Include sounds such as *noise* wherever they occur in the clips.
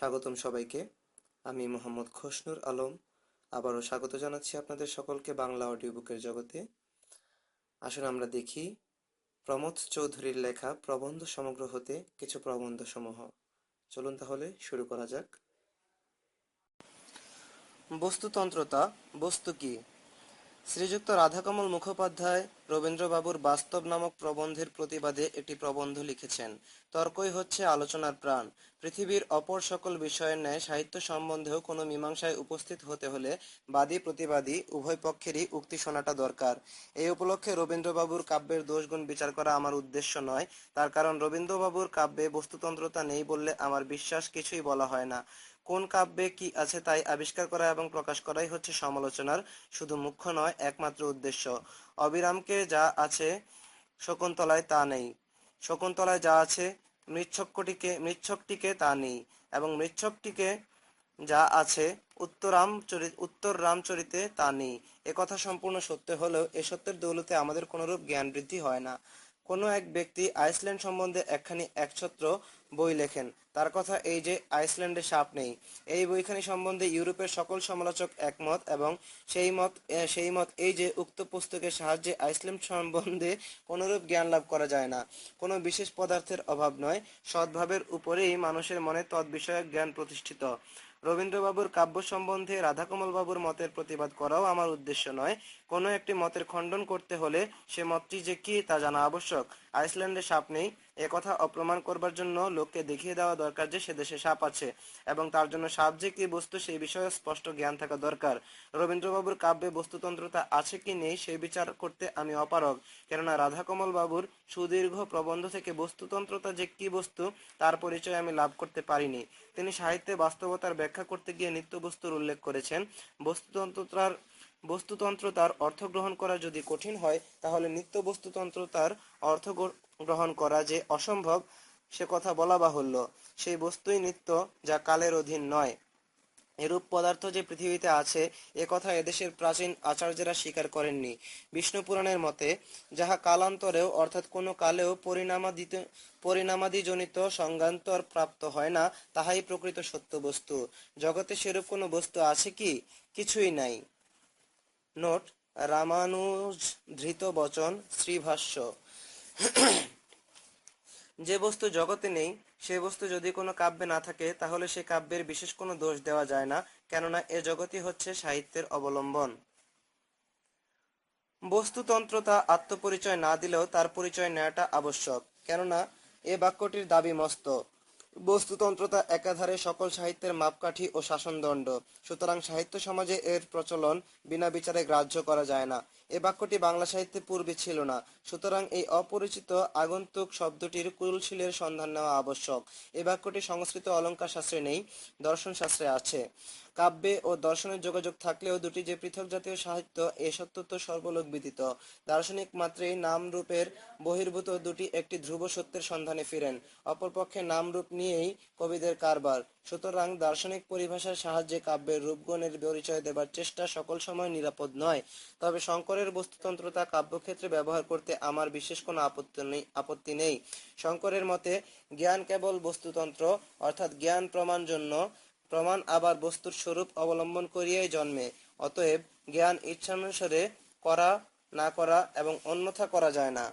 স্বাগতম সবাইকে। আমি মোহাম্মদ খসনুর আলম। আবারও স্বাগত জানাচ্ছি আপনাদের সকলকে বাংলা অডিও বুকের জগতে। আসুন আমরা দেখি প্রমোদ চৌধুরীর লেখা প্রবন্ধ সমগ্র হতে কিছু প্রবন্ধ সমূহ চলুন তাহলে শুরু করা যাক। বস্তুতন্ত্রতা, বস্তু কি? শ্রীযুক্ত রাধাকমল মুখোপাধ্যায় রবীন্দ্রবাবুর বাস্তব নামক প্রবন্ধের প্রতিবাদে একটি প্রবন্ধ লিখেছেন। তর্কই হচ্ছে আলোচনার প্রাণ। পৃথিবীর অপর সকল বিষয়ের ন্যায় সাহিত্য সম্বন্ধেও কোনো মীমাংসায় উপস্থিত হতে হলে বাদী প্রতিবাদী উভয় পক্ষেরই উক্তি শোনাটা দরকার। এই উপলক্ষে রবীন্দ্রবাবুর কাব্যের দোষগুণ বিচার করা আমার উদ্দেশ্য নয়। তার কারণ রবীন্দ্রবাবুর কাব্যে বস্তুতন্ত্রতা নেই বললে আমার বিশ্বাস কিছুই বলা হয় না। কোন কাব্যে কি আছে তাই আবিষ্কার করা এবং প্রকাশ করাই হচ্ছে সমালোচনার শুধু মুখ্য নয়, একমাত্র উদ্দেশ্য। অবিরামকে যা আছে শকুন্তলায় তা নেই। শকুন্তলায় যা আছে মৃচ্ছকটিকে মৃচ্ছকটিকে তা নেই এবং মৃচ্ছকটিকে যা আছে উত্তরাম চরিত উত্তর রামচরিতে তা নেই। একথা সম্পূর্ণ সত্য হলেও এ সত্যের দৌলতে আমাদের কোনরূপ জ্ঞান বৃদ্ধি হয় না। কোনো এক ব্যক্তি আইসল্যান্ড সম্বন্ধে একখানি একছত্র বই লেখেন। তার কথা এই যে আইসল্যান্ডে সাপ নেই, এই বইখানি সম্বন্ধে ইউরোপের সকল সমালোচক একমত এবং সেই মত সেই মত এই যে উক্ত পুস্তকের সাহায্যে আইসল্যান্ড সম্বন্ধে কোনোরূপ জ্ঞান লাভ করা যায় না। কোনো বিশেষ পদার্থের অভাব নয় সদ্ভাবের উপরেই মানুষের মনে তৎবিষয়ক জ্ঞান প্রতিষ্ঠিত। রবীন্দ্রবাবুর কাব্য সম্বন্ধে রাধাকমল বাবুর মতের প্রতিবাদ করাও আমার উদ্দেশ্য নয়। কোনো একটি মতের খণ্ডন করতে হলে সে মতটি যে কি তা জানা আবশ্যক। আইসল্যান্ডে সাপ নেই। একথা অপ্রমাণ করবার জন্য লোককে দেখিয়ে দেওয়া দরকার যে সে দেশে সাপ আছে এবং তার জন্য সাপ যে কি বস্তু সেই বিষয়ে স্পষ্ট জ্ঞান থাকা দরকার। রবীন্দ্রবাবুর কাব্যে বস্তুতন্ত্রতা আছে কি নেই সেই বিচার করতে আমি অপারগ। কেননা রাধাকমল বাবুর সুদীর্ঘ প্রবন্ধ থেকে বস্তুতন্ত্রতা যে কি বস্তু তার পরিচয় আমি লাভ করতে পারিনি। তিনি সাহিত্যে বাস্তবতার ব্যাখ্যা করতে গিয়ে নিত্য বস্তুর উল্লেখ করেছেন। বস্তুতন্ত্রতার বস্তুতন্ত্র তার অর্থ গ্রহণ করা যদি কঠিন হয়, তাহলে নিত্য বস্তুতন্ত্র তার অর্থ গ্রহণ করা যে অসম্ভব, সে কথা বলা বাহুল্য। সেই বস্তুই নিত্য যা কালের অধীন নয়। এরূপ পদার্থ যে পৃথিবীতে আছে, এ কথা এদেশের প্রাচীন আচার্যরা স্বীকার করেননি। বিষ্ণু পুরাণের মতে, যাহা কালান্তরেও, অর্থাৎ কোনো কালেও পরিণামাদিত, পরিণামাদিজনিত সংজ্ঞান্তর প্রাপ্ত হয় না, তাহাই প্রকৃত সত্য বস্তু। জগতে সেরূপ কোনো বস্তু আছে কি? কিছুই নাই। নোট, রামানুজ, ধৃত বচন, শ্রীভাষ্য। যে বস্তু জগতে নেই, সে বস্তু যদি কোনো কাব্যে না থাকে, তাহলে সে কাব্যের বিশেষ কোনো দোষ দেওয়া যায় না, কেননা এ জগতই হচ্ছে সাহিত্যের অবলম্বন। বস্তুতন্ত্র তা আত্মপরিচয় না দিলেও তার পরিচয় নেওয়াটা আবশ্যক, কেননা এ বাক্যটির দাবি মস্ত। বস্তুতন্ত্রতা একাধারে সকল সাহিত্যের মাপকাঠি ও শাসনদণ্ড। সুতরাং সাহিত্য সমাজে এর প্রচলন বিনা বিচারে গ্রাহ্য করা যায় না। এ বাক্যটি বাংলা সাহিত্যে পূর্বে ছিল না। সুতরাং এই অপরিচিত আগন্তুক শব্দটির কুলশীলের সন্ধান নেওয়া আবশ্যক। এ বাক্যটি সংস্কৃত অলঙ্কার শাস্ত্রে নেই দর্শন শাস্ত্রে আছে। কাব্যে ও দর্শনের যোগাযোগ থাকলেও দুটি যে পৃথক জাতীয় সাহিত্য, এ সত্য তো সর্বলোক বিদিত দার্শনিক মাত্রেই নাম রূপের বহির্ভূত দুটি একটি ধ্রুব সত্যের সন্ধানে ফিরেন। অপরপক্ষে নাম রূপ নিয়েই কবিদের কারবার। সুতরাং দার্শনিক পরিভাষার সাহায্যে কাব্যের রূপগণের পরিচয় দেবার চেষ্টা সকল সময় নিরাপদ নয়। তবে শঙ্করের বস্তুতন্ত্রতা কাব্যক্ষেত্রে ব্যবহার করতে আমার বিশেষ কোনো আপত্তি নেই আপত্তি নেই। শঙ্করের মতে, জ্ঞান কেবল বস্তুতন্ত্র, অর্থাৎ জ্ঞান প্রমাণ জন্য প্রমাণ আবার বস্তুর স্বরূপ অবলম্বন করিয়াই জন্মে, অতএব জ্ঞান ইচ্ছানুসারে করা না করা এবং অন্যথা করা যায় না।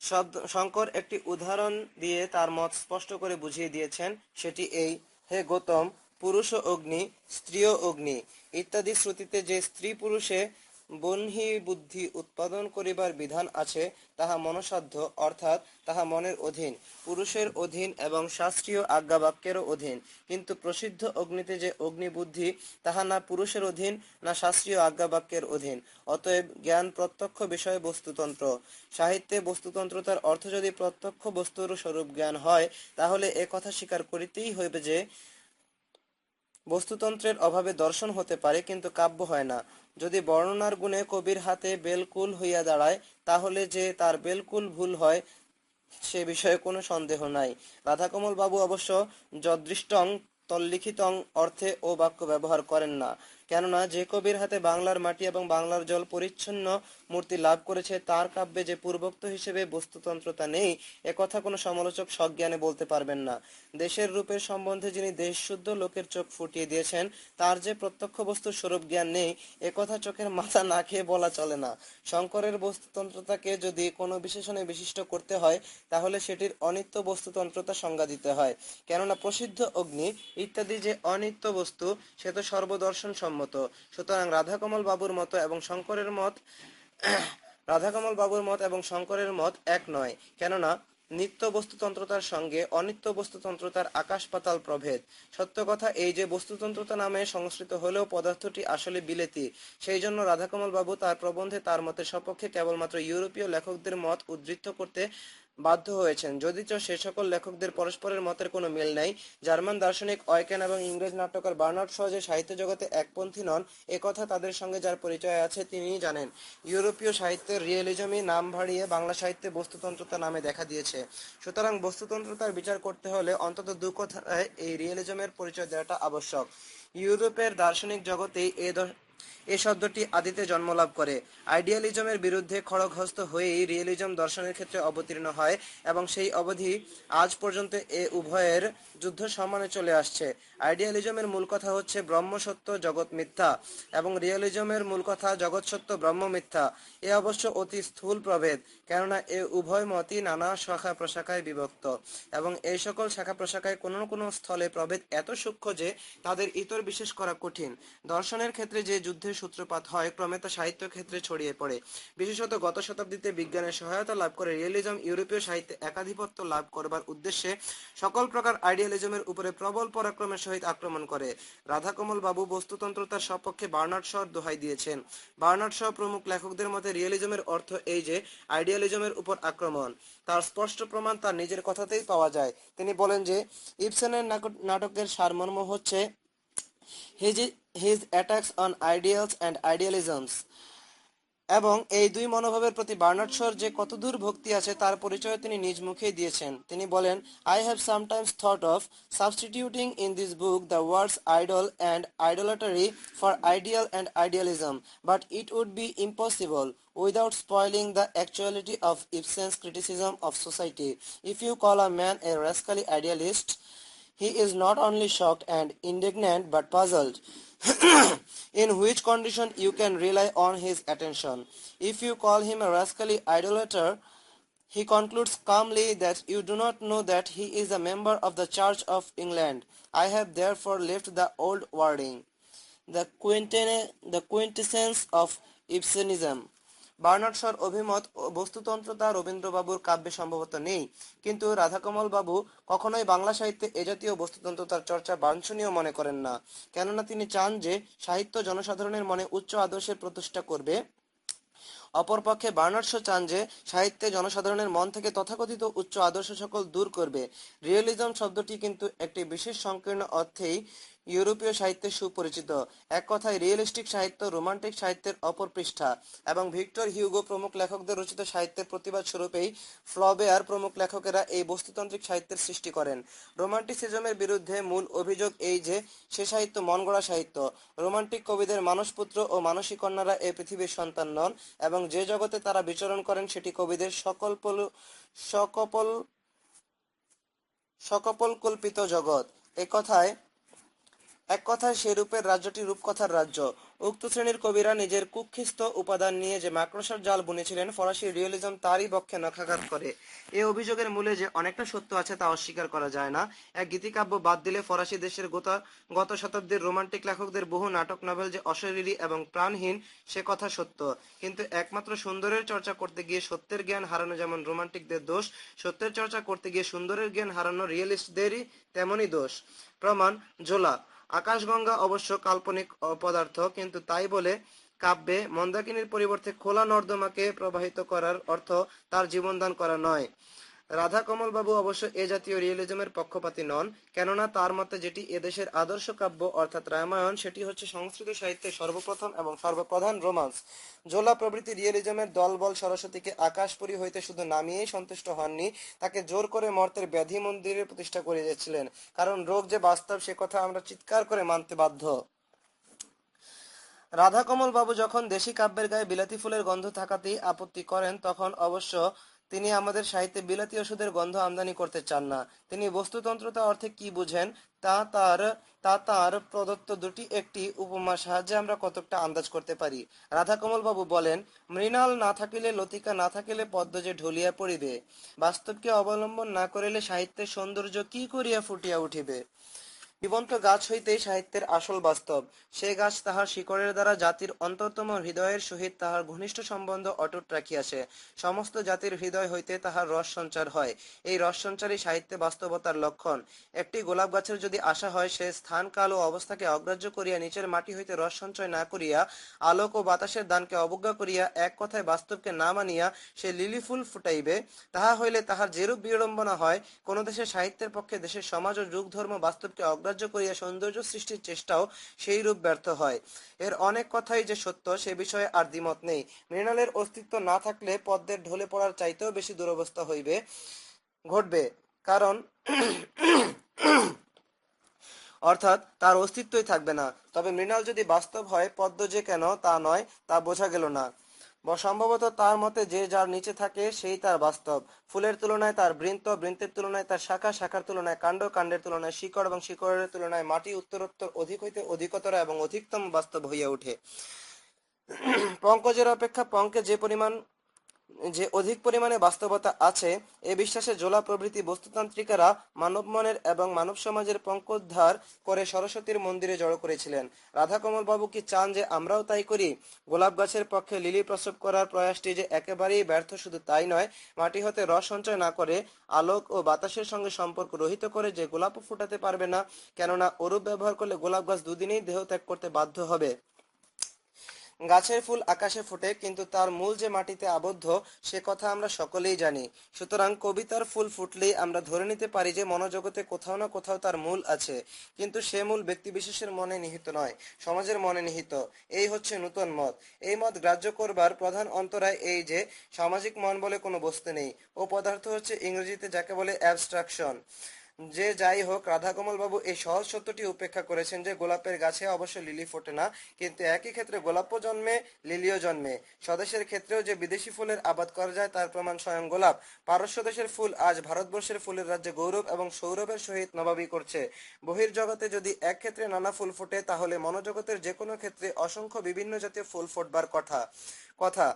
শব্দ, শঙ্কর একটি উদাহরণ দিয়ে তার মত স্পষ্ট করে বুঝিয়ে দিয়েছেন, সেটি এই, হে গৌতম, পুরুষ অগ্নি, স্ত্রী অগ্নি, ইত্যাদি শ্রুতিতে যে স্ত্রী পুরুষে বহ্নি বুদ্ধি উৎপাদন করিবার বিধান আছে, তাহা মনসাধ্য, অর্থাৎ তাহা মনের অধীন, পুরুষের অধীন এবং শাস্ত্রীয় আজ্ঞাবাক্যেরও অধীন। কিন্তু প্রসিদ্ধ অগ্নিতে যে অগ্নি বুদ্ধি তাহা না পুরুষের অধীন, না শাস্ত্রীয় আজ্ঞাবাক্যের অধীন। অতএব জ্ঞান প্রত্যক্ষ বিষয় বস্তুতন্ত্র। সাহিত্যে বস্তুতন্ত্রতার অর্থ যদি প্রত্যক্ষ বস্তুর স্বরূপ জ্ঞান হয়, তাহলে এ কথা স্বীকার করিতেই হইবে যে বস্তুতন্ত্রের অভাবে দর্শন হতে পারে, কিন্তু কাব্য হয় না। যদি বর্ণনার গুণে কবির হাতে বেলকুল হইয়া দাঁড়ায়, তাহলে যে তার বেলকুল ভুল হয়, সে বিষয়ে কোনো সন্দেহ নাই। রাধাকমল বাবু অবশ্য যদৃষ্টং তল্লিখিতং অর্থে ও বাক্য ব্যবহার করেন না। কেননা যে কবির হাতে বাংলার মাটি এবং বাংলার জল পরিচ্ছন্ন মূর্তি লাভ করেছে, তার কাব্যে যে পূর্বোক্ত হিসেবে বস্তুতন্ত্রতা নেই একথা কোনো সমালোচক সজ্ঞানে বলতে পারবেন না। দেশের রূপের সম্বন্ধে যিনি দেশশুদ্ধ লোকের চোখ ফুটিয়ে দিয়েছেন, তার যে প্রত্যক্ষ বস্তুর স্বরূপ জ্ঞান নেই একথা চোখের মাথা না খেয়ে বলা চলে না। শঙ্করের বস্তুতন্ত্রতাকে যদি কোনো বিশেষণে বিশিষ্ট করতে হয়, তাহলে সেটির অনিত্য বস্তুতন্ত্রতা সংজ্ঞা দিতে হয়। কেননা প্রসিদ্ধ অগ্নি ইত্যাদি যে অনিত্য বস্তু, সে তো সর্বদর্শন সম্মত সুতরাং রাধাকমল বাবুর মতো এবং শঙ্করের মত, *clears throat* রাধাকমল বাবুর মত এবং শঙ্করের মত এক নয়। কেননা, নিত্য বস্তুতন্ত্রতার সঙ্গে অনিত্য বস্তুতন্ত্রতার আকাশ পাতাল প্রভেদ। সত্য কথা এই যে বস্তুতন্ত্রতা নামে সংস্কৃত হলেও পদার্থটি আসলে বিলেতি। সেই জন্য রাধাকমল বাবু তার প্রবন্ধে তার মতের সপক্ষে কেবলমাত্র ইউরোপীয় লেখকদের মত উদ্ধৃত করতে বাধ্য হয়েছেন। যদিচ সে সকল লেখকদের পরস্পরের মতের কোনো মিল নাই, জার্মান দার্শনিক অয়কেন এবং ইংরেজ নাট্যকার বার্নার্ড শ যে সাহিত্য জগতে একপন্থী নন একথা তাদের সঙ্গে যার পরিচয় আছে তিনিই জানেন। ইউরোপীয় সাহিত্যের রিয়েলিজমই নাম ভাড়িয়ে বাংলা সাহিত্যে বস্তুতন্ত্রতা নামে দেখা দিয়েছে। সুতরাং বস্তুতন্ত্রতার বিচার করতে হলে অন্তত দু কথায় এই রিয়েলিজমের পরিচয় দেওয়াটা আবশ্যক। ইউরোপের দার্শনিক জগতেই এ এ শব্দটি আদিতে জন্মলাভ করে। আইডিয়ালিজমের বিরুদ্ধে খড়গহস্ত হয়েই রিয়েলিজম দর্শনের ক্ষেত্রে অবতীর্ণ হয় এবং সেই অবধি আজ পর্যন্ত এ উভয়ের যুদ্ধ সমানে চলে আসছে। আইডিয়ালিজমের মূল কথা হচ্ছে ব্রহ্ম সত্য জগৎ মিথ্যা এবং রিয়েলিজমের মূল কথা জগৎ সত্য, ব্রহ্ম মিথ্যা। এ অবশ্য অতি স্থূল প্রভেদ, কেননা এ উভয় মতই নানা শাখা প্রশাখায় বিভক্ত এবং এই সকল শাখা প্রশাখায় কোনো না কোনো স্থলে প্রভেদ এত সূক্ষ্ম যে তাদের ইতর বিশেষ করা কঠিন। দর্শনের ক্ষেত্রে যে যুদ্ধের সূত্রপাত হয়, ক্রমে তা সাহিত্য ক্ষেত্রে ছড়িয়ে পড়ে। বিশেষত গত শতাব্দীতে বিজ্ঞানের সহায়তা লাভ করে রিয়েলিজম ইউরোপীয় সাহিত্যে একাধিপত্য লাভ করবার উদ্দেশ্যে সকল প্রকার আইডিয়ালিজমের উপরে প্রবল পরাক্রমের সহিত আক্রমণ করে। রাধাকমল বাবু বস্তুতন্ত্রতার সপক্ষে বার্নার্ড শর দোহাই দিয়েছেন। বার্নার্ড শর প্রমুখ লেখকদের মতে রিয়েলিজমের অর্থ এই যে, আইডিয়ালিজমের উপর আক্রমণ। তার স্পষ্ট প্রমাণ তার নিজের কথাতেই পাওয়া যায়। তিনি বলেন যে, ইবসেনের নাক- নাটকের সারমর্ম হচ্ছে his, his attacks on ideals and idealisms. এবং এই দুই মনোভাবের প্রতি বার্নার্ড শর যে কতদূর ভক্তি আছে তার পরিচয় তিনি নিজ মুখেই দিয়েছেন। তিনি বলেন I have sometimes thought of substituting in this book the words idol and idolatry for ideal and idealism but it would be impossible without spoiling the actuality of Ibsen's criticism of society if you call a man a rascally idealist, he is not only shocked and indignant but puzzled. *clears throat* in which condition you can rely on his attention. If you call him a rascally idolater, he concludes calmly that you do not know that he is a member of the Church of England. I have therefore left the old wording. The, quintessence of Ibsenism. Bernard অভিমত ও বস্তুতন্ত্রতা রবীন্দ্রবাবুর কাব্যে সম্ভবত নেই। কিন্তু রাধাকমল বাবু কখনোই বাংলা সাহিত্যে এ জাতীয় বস্তুতন্ত্রতার চর্চা বাঞ্ছনীয় মনে করেন না। কেননা তিনি চান যে সাহিত্য জনসাধারণের মনে উচ্চ আদর্শের প্রতিষ্ঠা করবে। অপরপক্ষে বার্নার্ড চান যে সাহিত্যে জনসাধারণের মন থেকে তথাকথিত উচ্চ আদর্শ সকল দূর করবে। রিয়েলিজম শব্দটি কিন্তু একটি বিশেষ সংকীর্ণ অর্থেই ইউরোপীয় সাহিত্যে সুপরিচিত। এক কথায় রিয়েলিস্টিক সাহিত্য, রোমান্টিক সাহিত্যের অপর পৃষ্ঠা এবং ভিক্টর হিউগো প্রমুখ লেখকদের রচিত সাহিত্যের প্রতিবাদ স্বরূপেই ফ্লবেয়ার প্রমুখ লেখকেরা এই বস্তুতান্ত্রিক সাহিত্যের সৃষ্টি করেন। রোমান্টিসিজমের বিরুদ্ধে মূল অভিযোগ এই যে, সে সাহিত্য মনগড়া সাহিত্য। রোমান্টিক কবিদের মানসপুত্র ও মানসী কন্যারা এই পৃথিবীর সন্তান নন এবং যে জগতে তারা বিচরণ করেন সেটি কবিদের সকল পলু সকপল সকপল কল্পিত জগৎ একথায় এক কথায় সে রূপের রাজ্যটি রূপকথার রাজ্য। উক্ত শ্রেণির কবিরা নিজের কুক্ষিস্থ উপাদান নিয়ে যে মাকড়সার জাল বুনেছিলেন, ফরাসি রিয়েলিজম তারই পক্ষে নখাঘাত করে। এ অভিযোগের মূলে যে অনেকটা সত্য আছে তা অস্বীকার করা যায় না। এক গীতিকাব্য বাদ দিলে ফরাসি দেশের গত গত শতাব্দীর রোমান্টিক লেখকদের বহু নাটক নভেল যে অশরীরী এবং প্রাণহীন, সে কথা সত্য। কিন্তু একমাত্র সুন্দরের চর্চা করতে গিয়ে সত্যের জ্ঞান হারানো যেমন রোমান্টিকদের দোষ, সত্যের চর্চা করতে গিয়ে সুন্দরের জ্ঞান হারানো রিয়েলিস্টদেরই তেমনই দোষ। প্রমাণ, জোলা। আকাশগঙ্গা অবশ্য কাল্পনিক পদার্থ, কিন্তু তাই বলে কাব্যে মন্দাকিনীর পরিবর্তে খোলা নর্দমাকে প্রবাহিত করার অর্থ তার জীবনদান করা নয়। রাধা কমল বাবু অবশ্য এ জাতীয় রিয়েলিজমের পক্ষপাতী নন, কেননা তার মতে যেটি এদেশের আদর্শ কাব্য, অর্থাৎ রামায়ণ, সেটি হচ্ছে সংস্কৃত সাহিত্যের সর্বপ্রথম এবং সর্বপ্রধান রোমান্স। জোলা প্রভৃতি রিয়েলিজমের দলবল সরস্বতীকে আকাশপুরী হইতে শুধু নামিয়েই সন্তুষ্ট হননি, তাকে জোর করে মর্তের ব্যাধি মন্দিরে প্রতিষ্ঠা করিয়েছিলেন, কারণ রোগ যে বাস্তব সে কথা আমরা চিৎকার করে মানতে বাধ্য। রাধাকমল বাবু যখন দেশি কাব্যের গায়ে বিলাতি ফুলের গন্ধ থাকাতেই আপত্তি করেন, তখন অবশ্য তিনি আমাদের সাহিত্যে বিলাতি ওষুধের গন্ধ আমদানি করতে চান না। তিনি বস্তুতন্ত্রতা অর্থে কি বুঝেন? তা তার তা তার প্রদত্ত দুটি একটি উপমার সাহায্যে আমরা কতকটা আন্দাজ করতে পারি। রাধাকমল বাবু বলেন, মৃণাল না থাকিলে, লতিকা না থাকিলে পদ্ম যে ঢলিয়া পড়িবে, বাস্তবকে অবলম্বন না করিলে সাহিত্যের সৌন্দর্য কি করিয়া ফুটিয়া উঠিবে? জীবন্ত গাছ হইতেই সাহিত্যের আসল বাস্তব। সে গাছ তাহার শিকড়ের দ্বারা জাতির অন্তরতম হৃদয়ের সহিত তাহার ঘনিষ্ঠ সম্বন্ধ অটুট রাখিয়াছে। সমস্ত জাতির হৃদয় হইতে তাহার রস সঞ্চার হয়। এই রস সঞ্চারই সাহিত্যে বাস্তবতার লক্ষণ। একটি গোলাপ গাছের যদি আশা হয়, সে স্থান, কাল ও অবস্থাকে অগ্রাহ্য করিয়া নিচের মাটি হইতে রস সঞ্চয় না করিয়া, আলোক ও বাতাসের দানকে অবজ্ঞা করিয়া এক কথায় বাস্তবকে না মানিয়া সে লিলি ফুল ফুটাইবে, তাহা হইলে তাহার যেরূপ বিড়ম্বনা হয়, কোন দেশের সাহিত্যের পক্ষে দেশের সমাজ ও যুগ ধর্ম বাস্তবকে অগ্রাহ্য করিয়া সৌন্দর্য সৃষ্টির চেষ্টাও সেই রূপ ব্যর্থ হয়। এর অনেক কথাই যে সত্য, সে বিষয়ে আর দ্বিমত নেই। মৃণালের অস্তিত্ব না থাকলে পদ্মের ঢলে পড়ার চাইতেও বেশি দুরবস্থা হইবে, ঘটবে। কারণ অর্থাৎ তার অস্তিত্বই থাকবে না। তবে মৃণাল যদি বাস্তব হয়, পদ্ম যে কেন তা নয়, তা বোঝা গেল না। ব- সম্ভবত তার মতে যে যার নিচে থাকে সেই তার বাস্তব। ফুলের তুলনায় তার বৃন্ত বৃন্তের তুলনায় তার শাখা, শাখার তুলনায় কাণ্ড, কাণ্ডের তুলনায় শিকড় এবং শিকড়ের তুলনায় মাটি উত্তরোত্তর অধিক হইতে অধিকতর এবং অধিকতম বাস্তব হইয়া ওঠে। পঙ্কজের অপেক্ষা পঙ্কে যে পরিমাণ যে অধিক পরিমাণে বাস্তবতা আছে, এ বিশ্বাসে জোলা প্রভৃতি বস্তুতান্ত্রিকারা মানব মনের এবং মানব সমাজের পঙ্কোদ্ধার করে সরস্বতীর মন্দিরে জড়ো করেছিলেন। রাধাকমল বাবু কি চান যে আমরাও তাই করি? গোলাপ গাছের পক্ষে লিলি প্রসব করার প্রয়াসটি যে একেবারেই ব্যর্থ শুধু তাই নয়, মাটি হতে রস সঞ্চয় না করে আলোক ও বাতাসের সঙ্গে সম্পর্ক রহিত করে যে গোলাপও ফুটাতে পারবে না, কেননা ওরূপ ব্যবহার করলে গোলাপ গাছ দুদিনেই দেহ ত্যাগ করতে বাধ্য হবে। গাছের ফুল আকাশে ফোটে, কিন্তু তার মূল যে মাটিতে আবদ্ধ, সে কথা আমরা সকলেই জানি। সুতরাং কবিতার ফুল ফুটলেই আমরা ধরে নিতে পারি যে মনোজগতে কোথাও না কোথাও তার মূল আছে। কিন্তু সে মূল ব্যক্তিবিশেষের মনে নিহিত নয়, সমাজের মনে নিহিত। এই হচ্ছে নূতন মত। এই মত গ্রাহ্য করবার প্রধান অন্তরায় এই যে, সামাজিক মন বলে কোনো বস্তু নেই। ও পদার্থ হচ্ছে ইংরেজিতে যাকে বলে অ্যাবস্ট্রাকশন যে যাই হোক রাধাকমল বাবু এই সহজ সত্যটি উপেক্ষা করেছেন যে গোলাপের গাছে অবশ্য লিলি ফোটে না, কিন্তু একই ক্ষেত্রে গোলাপও জন্মে, লিলিও জন্মে। স্বদেশের ক্ষেত্রেও যে বিদেশি ফুলের আবাদ করা যায় তার প্রমাণ স্বয়ং গোলাপ। পারস্য দেশের ফুল আজ ভারতবর্ষের ফুলের রাজ্যে গৌরব এবং সৌরভের সহিত নবাবী করছে। বহির্জগতে যদি এক ক্ষেত্রে নানা ফুল ফোটে, তাহলে মনোজগতের যে কোনো ক্ষেত্রে অসংখ্য বিভিন্ন জাতীয় ফুল ফুটবার কথা। কথা।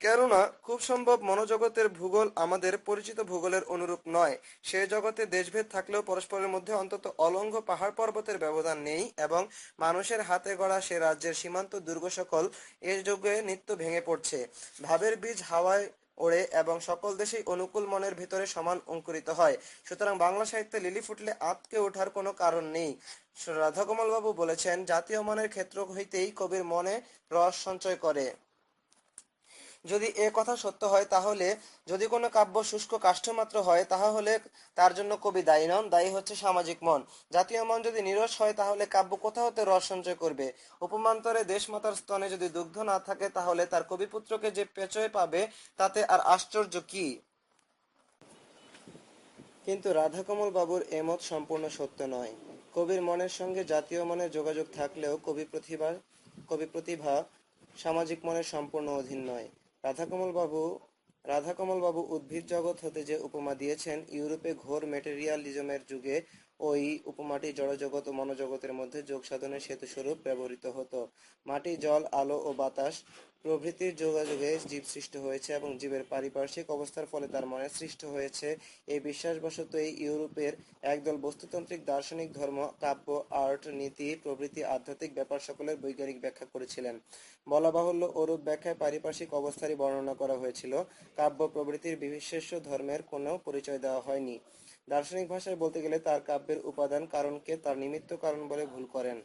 কেননা, খুব সম্ভব মনোজগতের ভূগোল আমাদের পরিচিত ভূগোলের অনুরূপ নয়। সে জগতে দেশভেদ থাকলেও পরস্পরের মধ্যে অন্তত অলঙ্ঘ পাহাড় পর্বতের ব্যবধান নেই এবং মানুষের হাতে গড়া সে রাজ্যের সীমান্ত দুর্গ সকল এ যুগে নিত্য ভেঙে পড়ছে। ভাবের বীজ হাওয়ায় ওড়ে এবং সকল দেশেই অনুকূল মনের ভিতরে সমান অঙ্কুরিত হয়। সুতরাং বাংলা সাহিত্যে লিলি ফুটলে আঁতকে ওঠার কোনো কারণ নেই। রাধাকমল বাবু বলেছেন, জাতীয় মনের ক্ষেত্র হইতেই কবির মনে রস সঞ্চয় করে। যদি এ কথা সত্য হয়, তাহলে যদি কোনো কাব্য শুষ্ক কাষ্ঠমাত্র হয়, তাহলে তার জন্য কবি দায়ী নন, দায়ী হচ্ছে সামাজিক মন। জাতীয় মন যদি নিরস হয়, তাহলে কাব্য কোথা হতে রস সঞ্চয় করবে। উপমান্তরে দেশমাতার স্তনে যদি দুগ্ধ না থাকে, তাহলে তার কবিপুত্রকে যে পেচয় পাবে, তাতে আর আশ্চর্য কি? কিন্তু রাধাকমল বাবুর এমত সম্পূর্ণ সত্য নয়। কবির মনের সঙ্গে জাতীয় মনের যোগাযোগ থাকলেও কবি প্রতিভা কবি প্রতিভা সামাজিক মনের সম্পূর্ণ অধীন নয়। রাধাকমল বাবু রাধাকমল বাবু উদ্ভিদ জগৎ হতে যে উপমা দিয়েছেন ইউরোপে ঘোর মেটেরিয়ালিজমের যুগে ওই উপমাটি জড়জগৎ ও মনোজগতের মধ্যে যোগ সাধনের সেতু স্বরূপ ব্যবহৃত হতো। মাটি, জল, আলো ও বাতাস প্রভৃতির যোগাযোগে জীব সৃষ্ট হয়েছে এবং জীবের পারিপার্শ্বিক অবস্থার ফলে তার মনে সৃষ্ট হয়েছে। এই বিশ্বাসবশত এই ইউরোপের একদল বস্তুতান্ত্রিক দার্শনিক ধর্ম, কাব্য, আর্ট, নীতি, প্রভৃতি, আধ্যাত্মিক ব্যাপার সকলের বৈজ্ঞানিক ব্যাখ্যা করেছিলেন। বলা বাহুল্য ওরূপ ব্যাখ্যায় পারিপার্শ্বিক অবস্থারই বর্ণনা করা হয়েছিল। কাব্য প্রভৃতির বিশেষ ধর্মের কোনো পরিচয় দেওয়া হয়নি। দার্শনিক ভাষায় বলতে গেলে তার কাব্যের উপাদান কারণকে তার নিমিত্ত কারণ বলে ভুল করেন।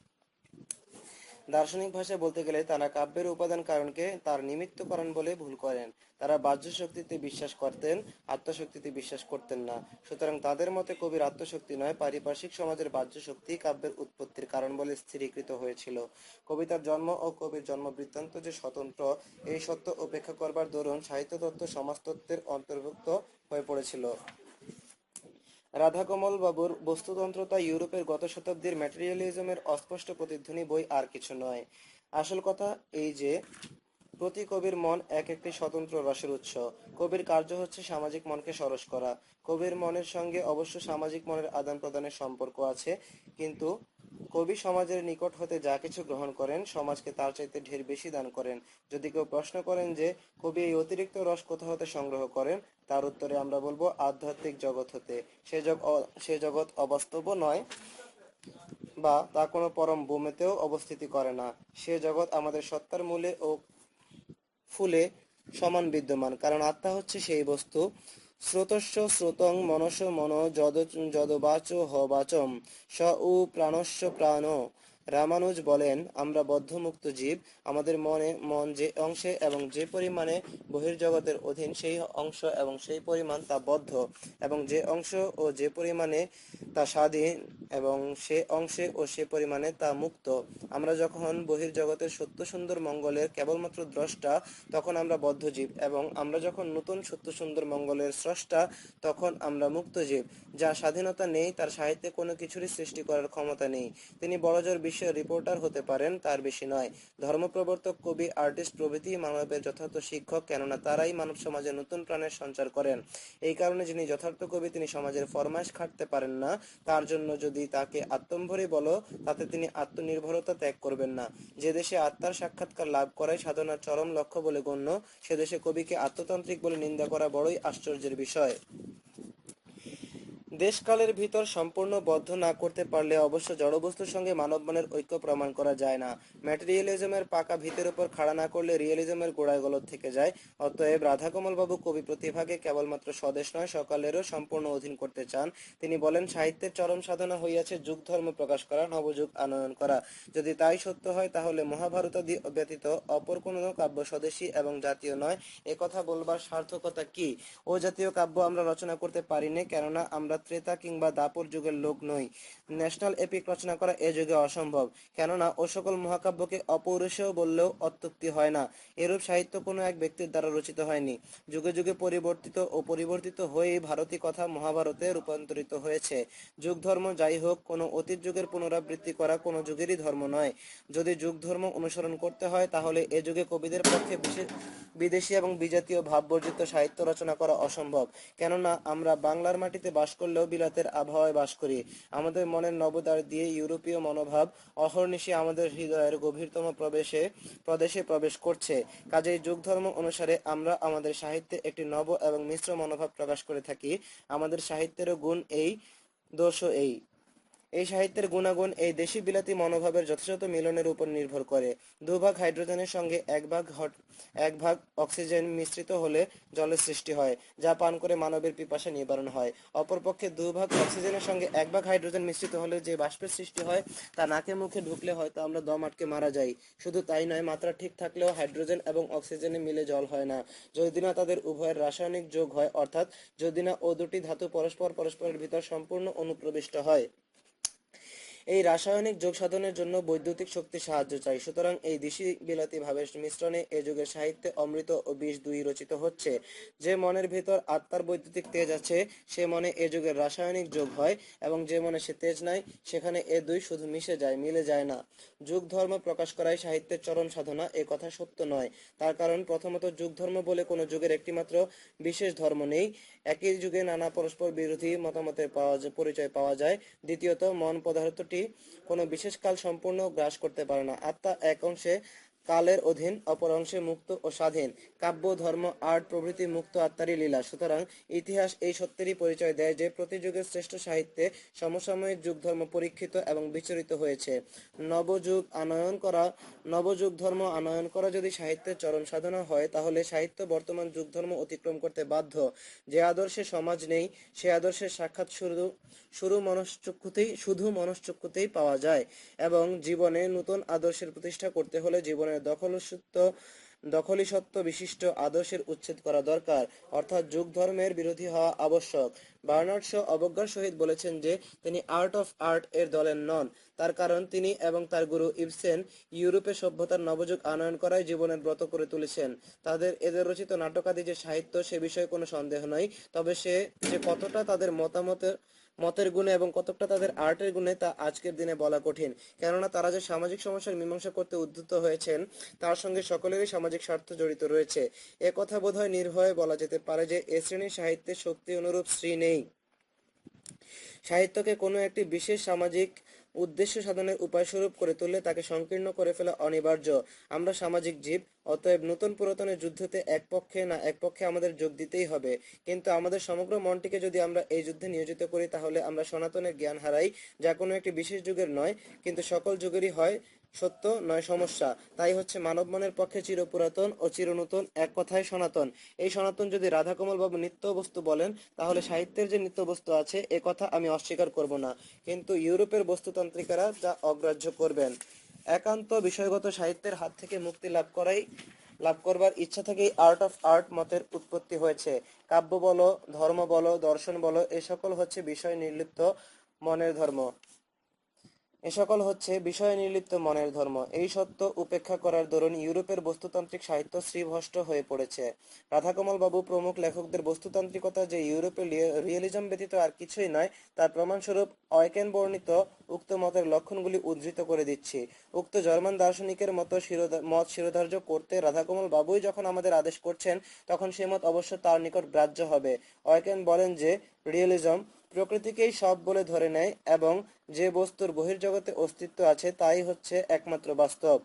দার্শনিক ভাষায় বলতে গেলে তারা কাব্যের উপাদান কারণকে তার নিমিত্ত কারণ বলে ভুল করেন। তারা বাহ্য শক্তিতে বিশ্বাস করতেন, আত্মশক্তিতে বিশ্বাস করতেন না। সুতরাং তাদের মতে কবির আত্মশক্তি নয়, পারিপার্শ্বিক সমাজের বাহ্য শক্তি কাব্যের উৎপত্তির কারণ বলে স্থিরীকৃত হয়েছিল। কবিতার জন্ম ও কবির জন্ম বৃত্তান্ত যে স্বতন্ত্র, এই সত্য উপেক্ষা করবার দরুন সাহিত্য তত্ত্ব সমাজতত্ত্বের অন্তর্ভুক্ত হয়ে পড়েছিল। রাধাকমল বাবুর বস্তুতন্ত্রতা ইউরোপের গত শতাব্দীর ম্যাটেরিয়ালিজমের অস্পষ্ট প্রতিধ্বনি বই আর কিছু নয়। আসল কথা এই যে, প্রতি কবির মন এক একটি স্বতন্ত্র রসের উৎস। কবির কার্য হচ্ছে সামাজিক মনকে সরস করা। কবির মনের সঙ্গে অবশ্য সামাজিক মনের আদান প্রদানের সম্পর্ক আছে, কিন্তু কবি সমাজের নিকট হতে যা কিছু গ্রহণ করেন, সমাজকে তার চাইতে ঢের বেশি দান করেন। যদি কেউ প্রশ্ন করেন যে, কবি এই অতিরিক্ত রস কোথা হতে সংগ্রহ করেন, তার উত্তরে আমরা বলব, আধ্যাত্মিক জগৎ হতে। সে জগ সে জগৎ অবাস্তব নয়, বা তা কোনো পরম বোমেতেও অবস্থিতি করে না। সে জগৎ আমাদের সত্তার মূলে ও ফুলে সমান বিদ্যমান, কারণ আত্মা হচ্ছে সেই বস্তু। স্রোতস্য স্রোতং মনস মন যদ যদবাচ হবাচম স উ প্রাণস্য প্রাণ। রামানুজ বলেন, আমরা বদ্ধমুক্ত জীব। আমাদের মনে, মন যে অংশে এবং যে পরিমাণে বহির্জগতের অধীন সেই অংশ এবং সেই পরিমাণ তা বদ্ধ এবং যে অংশ ও যে পরিমাণে তা স্বাধীন এবং সে অংশে ও সে পরিমাণে তা মুক্ত। আমরা যখন বহির্জগতের সত্য সুন্দর মঙ্গলের কেবলমাত্র দ্রষ্টা, তখন আমরা বদ্ধ জীব এবং আমরা যখন নতুন সত্য সুন্দর মঙ্গলের স্রষ্টা, তখন আমরা মুক্ত জীব। যা স্বাধীনতা নেই, তার সাহিত্যে কোনো কিছুরই সৃষ্টি করার ক্ষমতা নেই। তিনি বড়জোর বিশ্বের রিপোর্টার হতে পারেন, তার বেশি নয়। ধর্মপ্রবর্তক, কবি আর্টিস্ট প্রভৃতি মানবের যথার্থ শিক্ষক, কেননা তারাই মানব সমাজে নতুন প্রাণের সঞ্চার করেন। এই কারণে যিনি যথার্থ কবি, তিনি সমাজের ফরমাইশ খাটতে পারেন না। তার জন্য যদি তাকে আত্মম্ভরী বলো, তাতে তিনি আত্মনির্ভরতা ত্যাগ করবেন না। যে দেশে আত্মার সাক্ষাৎকার লাভ করাই সাধনার চরম লক্ষ্য বলে গণ্য, সে দেশে কবিকে আত্মতান্ত্রিক বলে নিন্দা করা বড়ই আশ্চর্যের বিষয়। দেশকালের ভিতর সম্পূর্ণ বদ্ধ না করতে পারলে অবশ্য জড়বস্তুর সঙ্গে মানবমনের ঐক্য প্রমাণ করা যায় না। ম্যাটেরিয়ালিজমের পাকা ভিতের উপর খাড়া না করলে রিয়েলিজমের গোড়ায় গলত থেকে যায়। অতএব রাধাকমল বাবু কবি প্রতিভাকে কেবলমাত্র স্বদেশ নয়, সকালেরও সম্পূর্ণ অধীন করতে চান। তিনি বলেন, সাহিত্যের চরম সাধনা হইয়াছে যুগ ধর্ম প্রকাশ করা, নবযুগ আনয়ন করা। যদি তাই সত্য হয়, তাহলে মহাভারতাদি ব্যতীত অপর কোনো কাব্য স্বদেশী এবং জাতীয় নয়। একথা বলবার সার্থকতা কি? ও জাতীয় কাব্য আমরা রচনা করতে পারিনি কেননা আমরা ত্রেতা কিংবা দাপর যুগের লোক নই। ন্যাশনাল এপিক রচনা করা এ যুগে অসম্ভব। কেননা, ও সকল মহাকাব্যকে অপৌরুষেও বললেও অত্যুক্তি হয় না। এরূপ সাহিত্য কোনো এক ব্যক্তির দ্বারা রচিত হয়নি। যুগে যুগে পরিবর্তিত ও পরিবর্তিত হয়েই ভারতী কথা মহাভারতে রূপান্তরিত হয়েছে। যুগ ধর্ম যাই হোক, কোনো অতীত যুগের পুনরাবৃত্তি করা কোনো যুগেরই ধর্ম নয়। যদি যুগ ধর্ম অনুসরণ করতে হয়, তাহলে এ যুগে কবিদের পক্ষে বিশেষ বিদেশি এবং বিজাতীয় ভাববর্জিত সাহিত্য রচনা করা অসম্ভব। কেননা, আমরা বাংলার মাটিতে বাস করলেও বিলাতের আবহাওয়ায় বাস করি। আমাদের মনের নবদ্বার দিয়ে ইউরোপীয় মনোভাব অহর্নিশি আমাদের হৃদয়ের গভীরতম প্রবেশে, প্রদেশে প্রবেশ করছে। কাজেই যুগ ধর্ম অনুসারে আমরা আমাদের সাহিত্যে একটি নব এবং মিশ্র মনোভাব প্রকাশ করে থাকি। আমাদের সাহিত্যেরও গুণ এই দোষও এই। এই সাহিত্যের গুণাগুণ এই দেশি বিলাতি মনোভাবের যথাযথ মিলনের উপর নির্ভর করে। দুভাগ হাইড্রোজেনের সঙ্গে এক ভাগ এক ভাগ অক্সিজেন মিশ্রিত হলে জলের সৃষ্টি হয়, যা পান করে মানবের পিপাসা নিবারণ হয়। অপরপক্ষে দুভাগ অক্সিজেনের সঙ্গে এক ভাগ হাইড্রোজেন মিশ্রিত হলে যে বাষ্পের সৃষ্টি হয়, তা নাকে মুখে ঢুকলে হয়তো আমরা দম আটকে মারা যাই। শুধু তাই নয়, মাত্রা ঠিক থাকলেও হাইড্রোজেন এবং অক্সিজেনে মিলে জল হয় না। যদি না তাদের উভয়ের রাসায়নিক যোগ হয়, অর্থাৎ যদি না ও দুটি ধাতু পরস্পর পরস্পরের ভিতর সম্পূর্ণ অনুপ্রবিষ্ট হয়। এই রাসায়নিক যোগ সাধনের জন্য বৈদ্যুতিক শক্তি সাহায্য চাই। সুতরাং এই দেশি বিলাতি ভাবের মিশ্রণে এ যুগের সাহিত্যে অমৃত ও বিষ দুই রচিত হচ্ছে। যে মনের ভিতর আত্মার বৈদ্যুতিক তেজ আছে, সে মনে এ যুগের রাসায়নিক যোগ হয় এবং যে মনে সে তেজ নাই, সেখানে এ দুই শুধু মিশে যায়, মিলে যায় না। যুগ ধর্ম প্রকাশ করাই সাহিত্যের চরম সাধনা, এ কথা সত্য নয়। তার কারণ প্রথমত যুগ ধর্ম বলে কোনো যুগের একটিমাত্র বিশেষ ধর্ম নেই। একই যুগে নানা পরস্পর বিরোধী মতামতের পাওয়া পরিচয় পাওয়া যায়। দ্বিতীয়ত, মন পদার্থটি কোনো বিশেষ কাল সম্পূর্ণ গ্রাস করতে পারে না। আত্মা এক অংশে কালের অধীন, অপর অংশে মুক্ত ও স্বাধীন। কাব্য, ধর্ম, আর্ট, প্রভৃতি, মুক্ত আত্মারই লীলা। সুতরাং ইতিহাস এই সত্যেরই পরিচয় দেয় যে প্রতি যুগের শ্রেষ্ঠ সাহিত্যে সমসাময়িক যুগ ধর্ম পরীক্ষিত এবং বিচরিত হয়েছে। নবযুগ আনয়ন করা, নবযুগ ধর্ম আনয়ন করা যদি সাহিত্যের চরম সাধনা হয়, তাহলে সাহিত্য বর্তমান যুগ ধর্ম অতিক্রম করতে বাধ্য। যে আদর্শে সমাজ নেই, সে আদর্শের সাক্ষাৎ শুরু শুরু মনশ্চক্ষুতেই, শুধু মনশ্চক্ষুতেই পাওয়া যায়। এবং জীবনে নতুন আদর্শের প্রতিষ্ঠা করতে হলে জীবনের দখলসত্ব দখলি সত্য বিশিষ্ট আদর্শের উচ্ছেদ করা দরকার, অর্থাৎ যুগ ধর্মের বিরোধী হওয়া আবশ্যক। বার্নার্ড শো অবজ্ঞার সহিত বলেছেন যে, তিনি আর্ট অফ আর্ট এর দলের নন। তার কারণ তিনি এবং তার গুরু ইবসেন ইউরোপে সভ্যতার নবযুগ আনয়ন করাই জীবনের ব্রত করে তুলেছেন। তাদের এদের রচিত নাটকাদি যে সাহিত্য, সে বিষয়ে কোনো সন্দেহ নাই, তবে সে যে কতটা তাদের মতামতের মতের গুণে এবং কতকটা তাদের আর্টের গুণে তা আজকের দিনে বলা কঠিন। কেননা তারা যে সামাজিক সমস্যার মীমাংসা করতে উদ্যত হয়েছেন, তার সঙ্গে সকলেরই সামাজিক স্বার্থ জড়িত রয়েছে। এ কথা বোধহয় নির্ভয়ে বলা যেতে পারে যে, এ শ্রেণির সাহিত্যের শক্তি অনুরূপ শ্রী নেই। সাহিত্যকে কোনো একটি বিশেষ সামাজিক উদ্দেশ্য সাধনের উপায় স্বরূপ করে তুললে তাকে সংকীর্ণ করে ফেলা অনিবার্য। আমরা সামাজিক জীব, অতএব নতুন পুরাতনের যুদ্ধতে এক পক্ষে না, এক পক্ষে আমাদের যোগ দিতেই হবে। কিন্তু আমাদের সমগ্র মনটিকে যদি আমরা এই যুদ্ধে নিয়োজিত করি, তাহলে আমরা সনাতনের জ্ঞান হারাই, যা কোনো একটি বিশেষ যুগের নয়, কিন্তু সকল যুগেরই হয়। সত্য নয় সমস্যা। তাই হচ্ছে মানব মনের পক্ষে চিরপুরাতন ও চিরনূতন এক কথায় সনাতন। এই সনাতন যদি রাধাকমল বাবু নিত্য বস্তু বলেন, তাহলে সাহিত্যের যে নিত্য বস্তু আছে, এ কথা আমি অস্বীকার করব না। কিন্তু ইউরোপের বস্তুতান্ত্রিকারা যা অগ্রাহ্য করবেন, একান্ত বিষয়গত সাহিত্যের হাত থেকে মুক্তি লাভ করাই, লাভ করবার ইচ্ছা থেকেই আর্ট অফ আর্ট মতের উৎপত্তি হয়েছে। কাব্য বলো, ধর্ম বলো, দর্শন বলো, এ সকল হচ্ছে বিষয় নির্লিপ্ত মনের ধর্ম। এ সকল হচ্ছে বিষয় নির্লিপ্ত মনের ধর্ম। এই সত্য উপেক্ষা করার দরুন ইউরোপের বস্তুতান্ত্রিক সাহিত্য শ্রীভষ্ট হয়ে পড়েছে। রাধাকমল বাবু প্রমুখ লেখকদের বস্তুতান্ত্রিকতা যে ইউরোপে লিয়ে- রিয়েলিজম ব্যতীত আর কিছুই নয়, তার প্রমাণস্বরূপ অয়কেন বর্ণিত উক্ত মতের লক্ষণগুলি উদ্ধৃত করে দিচ্ছি। উক্ত জার্মান দার্শনিকের মতো মত শিরোধার্য করতে রাধাকমল বাবুই যখন আমাদের আদেশ করছেন, তখন সে মত অবশ্য তার নিকট গ্রাহ্য হবে। অয়কেন বলেন যে, রিয়েলিজম প্রকৃতিকেই সব বলে ধরে নেয় এবং যে বস্তুর বহির্জগতে অস্তিত্ব আছে তাই হচ্ছে একমাত্র বাস্তব।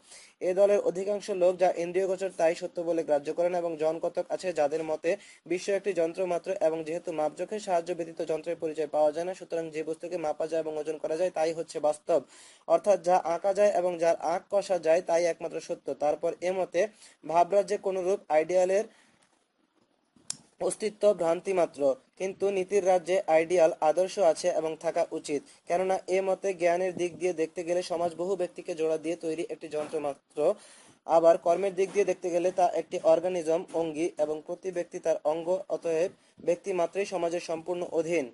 এ দলের অধিকাংশ লোক যা ইন্দ্রিয়গোচর তাই সত্য বলে গ্রাহ্য করেন এবং জন কতক আছে যাদের মতে বিশ্ব একটি যন্ত্র মাত্র এবং যেহেতু মাপজোখের সাহায্য ব্যতীত যন্ত্রের পরিচয় পাওয়া যায় না, সুতরাং যে বস্তুকে মাপা যায় এবং ওজন করা যায় তাই হচ্ছে বাস্তব। অর্থাৎ যা আঁকা যায় এবং যার আঁক কষা যায় তাই একমাত্র সত্য। তারপর এ মতে ভাবরাজ্যে কোনরূপ আইডিয়ালের অস্তিত্ব ভ্রান্তি মাত্র। কিন্তু নীতির রাজ্যে আইডিয়াল আদর্শ আছে এবং থাকা উচিত। কেননা, এ মতে জ্ঞানের দিক দিয়ে দেখতে গেলে সমাজ বহু ব্যক্তিকে জোড়া দিয়ে তৈরি একটি যন্ত্র মাত্র। আবার কর্মের দিক দিয়ে দেখতে গেলে তা একটি অর্গানিজম, অঙ্গী এবং প্রতি ব্যক্তি তার অঙ্গ, অতএব ব্যক্তি মাত্রই সমাজের সম্পূর্ণ অধীন।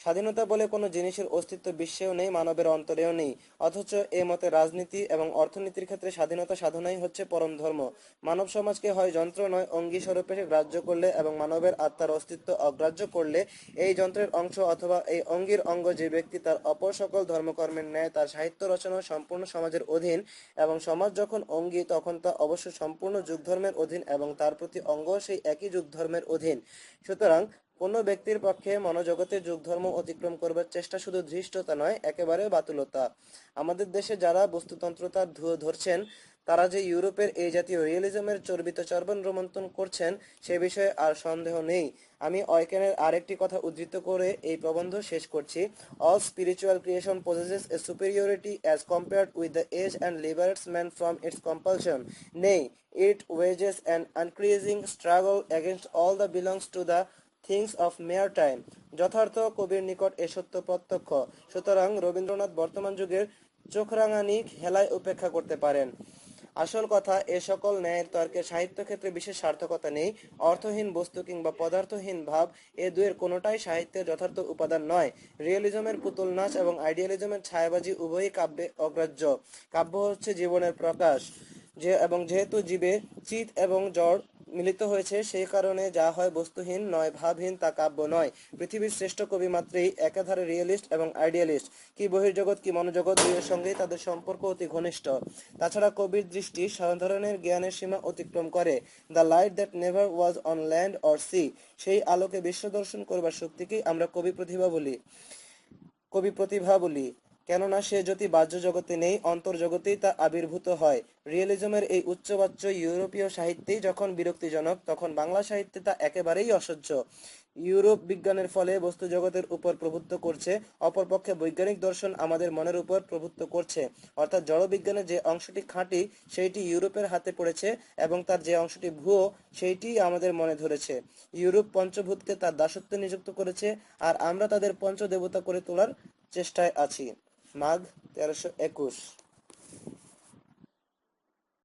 স্বাধীনতা বলে কোনো জিনিসের অস্তিত্ব বিশ্বেও নেই, মানবের অন্তরেও নেই। অথচ এ মতে রাজনীতি এবং অর্থনীতির ক্ষেত্রে স্বাধীনতা সাধনাই হচ্ছে পরম ধর্ম। মানব সমাজকে হয় যন্ত্র নয় অঙ্গী স্বরূপে গ্রাহ্য করলে এবং মানবের আত্মার অস্তিত্ব অগ্রাহ্য করলে এই যন্ত্রের অংশ অথবা এই অঙ্গীর অঙ্গ যে ব্যক্তি তার অপর সকল ধর্মকর্মের ন্যায়, তার সাহিত্য রচনা সম্পূর্ণ সমাজের অধীন এবং সমাজ যখন অঙ্গী, তখন তা অবশ্য সম্পূর্ণ যুগ ধর্মের অধীন এবং তার প্রতি অঙ্গ সেই একই যুগ ধর্মের অধীন। সুতরাং কোনো ব্যক্তির পক্ষে মনোজগতে যুগ ধর্ম অতিক্রম করবার চেষ্টা শুধু ধৃষ্টতা নয়, একেবারে বাতুলতা। আমাদের দেশে যারা বস্তুতন্ত্রতার ধুয়ে ধরছেন, তারা যে ইউরোপের এই জাতীয় রিয়েলিজমের চর্বিত চর্বণ রোমন্থন করছেন, সে বিষয়ে আর সন্দেহ নেই। আমি অয়কেনের আরেকটি কথা উদ্ধৃত করে এই প্রবন্ধ শেষ করছি। All spiritual creation possesses a superiority as compared with the age and liberates man from its compulsion nay it wages and increasing struggle against all the belongs to the things of mere time যথার্থ কবির নিকট এ সত্য প্রত্যক্ষ। সুতরাং রবীন্দ্রনাথ বর্তমান যুগের চোখরাঙানি হেলায় উপেক্ষা করতে পারেন। আসল কথা, এ সকল ন্যায়ের তর্কে সাহিত্য ক্ষেত্রে বিশেষ সার্থকতা নেই। অর্থহীন বস্তু কিংবা পদার্থহীন ভাব, এ দুয়ের কোনোটাই সাহিত্যের যথার্থ উপাদান নয়। রিয়েলিজমের পুতুল নাচ এবং আইডিয়ালিজমের ছায়াবাজি উভয়ই কাব্যে অগ্রাহ্য। কাব্য হচ্ছে জীবনের প্রকাশ। যে এবং যেহেতু জীবে চিত এবং জড় মিলিত হয়েছে সেই কারণে যা হয় বস্তুহীন নয়, ভাবহীন তা কাব্য নয়। পৃথিবীর শ্রেষ্ঠ কবি মাত্রেই একাধারে রিয়েলিস্ট এবং আইডিয়ালিস্ট। কি বহির্জগৎ, কি মনোজগৎ দুইয়ের সঙ্গেই তাদের সম্পর্ক অতি ঘনিষ্ঠ। তাছাড়া কবির দৃষ্টি সাধারণের জ্ঞানের সীমা অতিক্রম করে। The light that never was on land or sea, সেই আলোকে বিশ্ব দর্শন করবার শক্তিকেই আমরা কবি প্রতিভা বলি। কবি প্রতিভা বলি। কেননা সে যদি বাহ্য জগতে নেই, অন্তর্জগতেই তা আবির্ভূত হয়। রিয়েলিজমের এই উচ্চবাচ্য ইউরোপীয় সাহিত্যেই যখন বিরক্তিজনক, তখন বাংলা সাহিত্যে তা একেবারেই অসহ্য। ইউরোপ বিজ্ঞানের ফলে বস্তু জগতের উপর প্রভুত্ব করছে, অপরপক্ষে বৈজ্ঞানিক দর্শন আমাদের মনের উপর প্রভুত্ব করছে। অর্থাৎ জড়বিজ্ঞানের যে অংশটি খাঁটি, সেইটি ইউরোপের হাতে পড়েছে এবং তার যে অংশটি ভুয়ো সেইটি আমাদের মনে ধরেছে। ইউরোপ পঞ্চভূতকে তার দাসত্বে নিযুক্ত করেছে, আর আমরা তাদের পঞ্চদেবতা করে তোলার চেষ্টায় আছি। মাঘ তেরোশো একুশ।